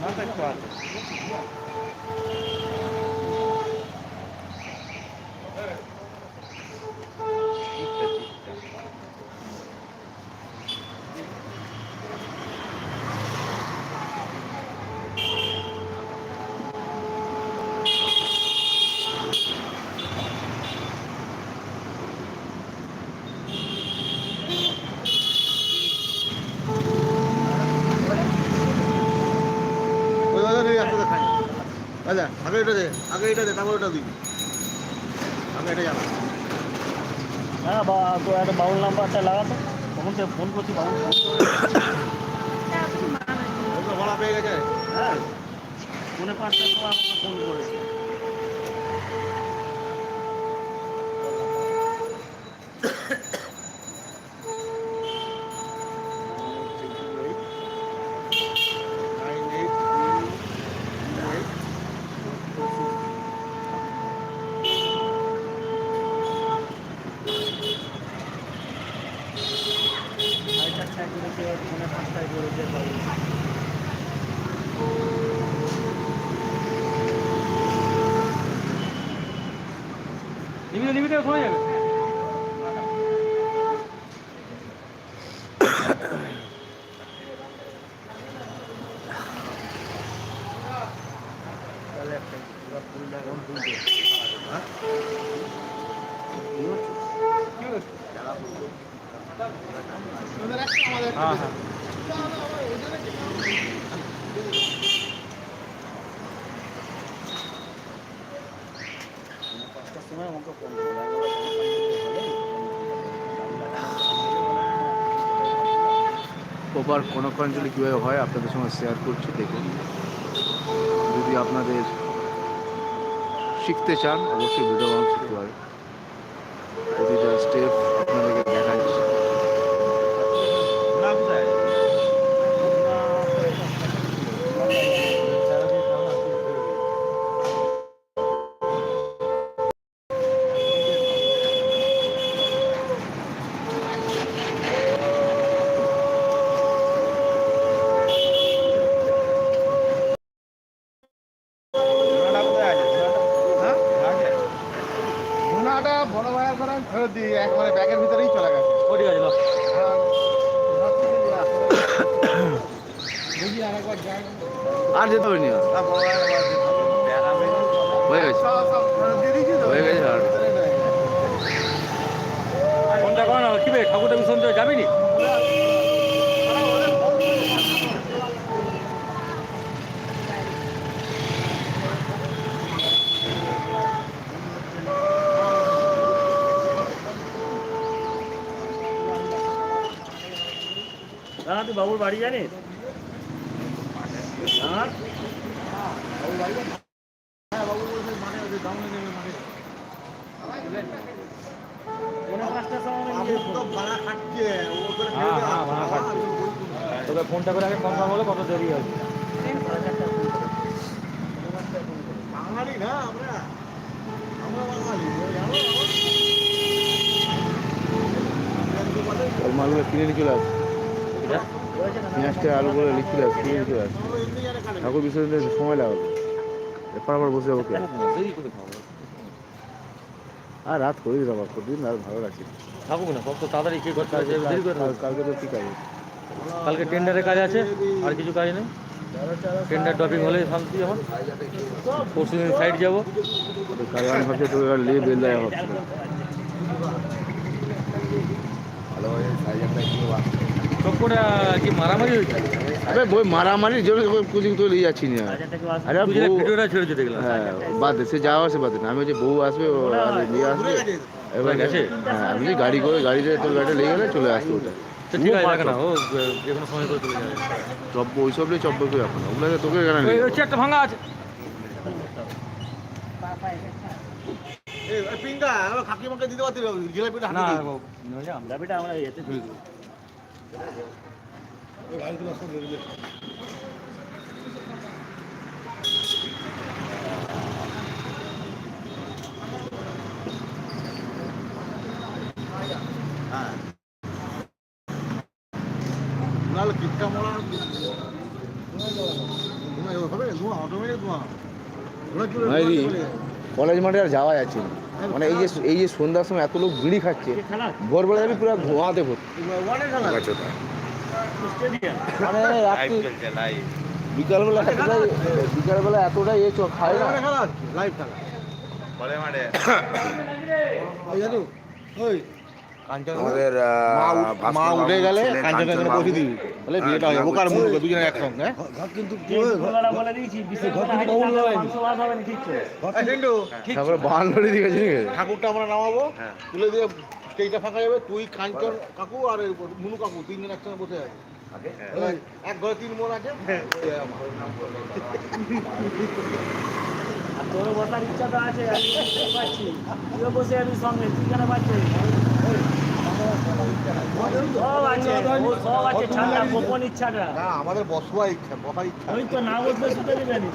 Nota quatro. আগে এটা দে আগে এটা দে তারপর ওটা দিবি। আগে এটা যাব হ্যাঁ বা তো একটা বাউল নাম্বারটা লাগাতো। তখন তো ফোন করছি বাউল ওগুলো ভাড়া পেয়ে গেছে। হ্যাঁ। ফোনে পাঁচটা সময় আমাকে ফোন করেছে। সাড়ে চারটায় করেছে ফোনে পাঁচটায় করেছে বাউল নিবিতে নিবিতে শোনা যাবে তাহলে একটা পুরো ফুলটা এখন ফুলবে হ্যাঁ হ্যাঁ হ্যাঁ পাঁচটার সময় কীভাবে হয়, আপনাদের সঙ্গে শেয়ার করছি দেখুন যদি আপনাদের শিখতে চান, অবশ্যই ভিডিও শিখতে পারেন প্রতিটা স্টেপ বড় ভাইয়ের ফেরত একবারে ব্যাগের ভিতরেই চলে গেছে। ও ঠিক আছে আর যেতে হবে না। হয়ে গেছে। হয়ে গেছে আর। ফোনটা করো না কি বে ঠাকুরটা মিশন যাবি নি দাদা তুই বাবুর বাড়ি জানিস হ্যাঁ পৌনে পাঁচটার সময় আমি আপনি গিয়ে তো ফোন- ভাড়া খাটছে ও করে হ্যাঁ, ফেরত হ্যাঁ, ভাড়া খাটছে। তোকে ফোনটা করে আগে কনফার্ম হলে কত দেরি হবে বাঙালি না আমরা। বাঙালি। মালগুলো কিনে নিয়ে চলে আসবে পেঁয়াজটা আলুগুলো লিখে চলে আসবে কিনে নিয়ে চলে আসবে এমনি জানে কানে ঠাকুর বিসর্জনের সময় লাগাবে। এরপর আবার বসে যাব আর রাত করে দিলাম আর প্রতিদিন আর ভালো লাগছে থাকুক না কত তাড়াতাড়ি কি করতে কাল- কালকে তো ঠিক আছে। কালকে টেন্ডারের কাজ আছে? আর কিছু কাজ নেই? টেন্ডার ড্রপিং হলে শান্তি এখন পরশু দিন সাইড যাব আমি ভাবছি তোকে আর লিয়ে বেল দেয় ভাবছি কি মারামারি হয়েছে? আরে বই মারামারির জন্য কোচিং তো নিয়ে যাচ্ছি না। আরে তুই যে বউ ভিডিওটা ছেড়েছে দেখলাম হ্যাঁ বাদ দে, সে যাওয়া আসে বাদ না। আমি হচ্ছে বউ আসবে ও আর নিয়ে আসবে। এবার গেছে? হ্যাঁ আমি যে গাড়ি করে গাড়িতে তোর গাড়িটা লেগে গেলে চলে আসতো ওটা। ঠিক আছে রাখ না ও যে কোনো সময় করে চলে যাবে। চব্য ওইসব নিয়ে চব্য করে এখন ওগুলো তোকে কেন ওই নেই হচ্ছে একটা ভাঙা আছে। পিঙ্গা আমার কাকিমাকে দিতে পারতি জিলাপিটা না হাতে আমরা এতে হ্যাঁ কিটকা মরা হবে ধোঁয়া অটোমেটিক ধোঁয়া। কলেজ মাঠে আর যাওয়া যাচ্ছে না মানে এই যে এই যে সন্ধ্যার সময় এত লোক বিড়ি খাচ্ছে ভোরবেলা যাবি পুরো ধোঁয়াতে ভর্তি খেলা মানে রাত্রি বিকালবেলা এতটাই বিকালবেলা এতটাই এ খায় না। লাইভ খেলা আমাদের মা উঠ- গেলে কাঞ্চন বসে দিবি। তাহলে বিয়েটা হয়ে যাবে মুখ দুজনে একসঙ্গে হ্যাঁ? কিন্তু তারপরে বাহান্নরি দিকে চিনি গেছে ঠাকুরটা আমরা নামাবো তুলে দিয়ে স্টেজটা ফাঁকা যাবে তুই কাঞ্চন কাকু আর মুনু কাকু তিনজন একসঙ্গে বসে আছে। এক ঘরে তিন মন আছে। তোর বসার ইচ্ছা তো আছে আমি বসে আমি সঙ্গে তুই কেন পাচ্ছিস? সব আছে ও সব আছে ঠান্ডা গোপন ইচ্ছাটা। না আমাদের বসবা ইচ্ছা বসার ইচ্ছা। ওই তো না বসলে শুতে দিবে নি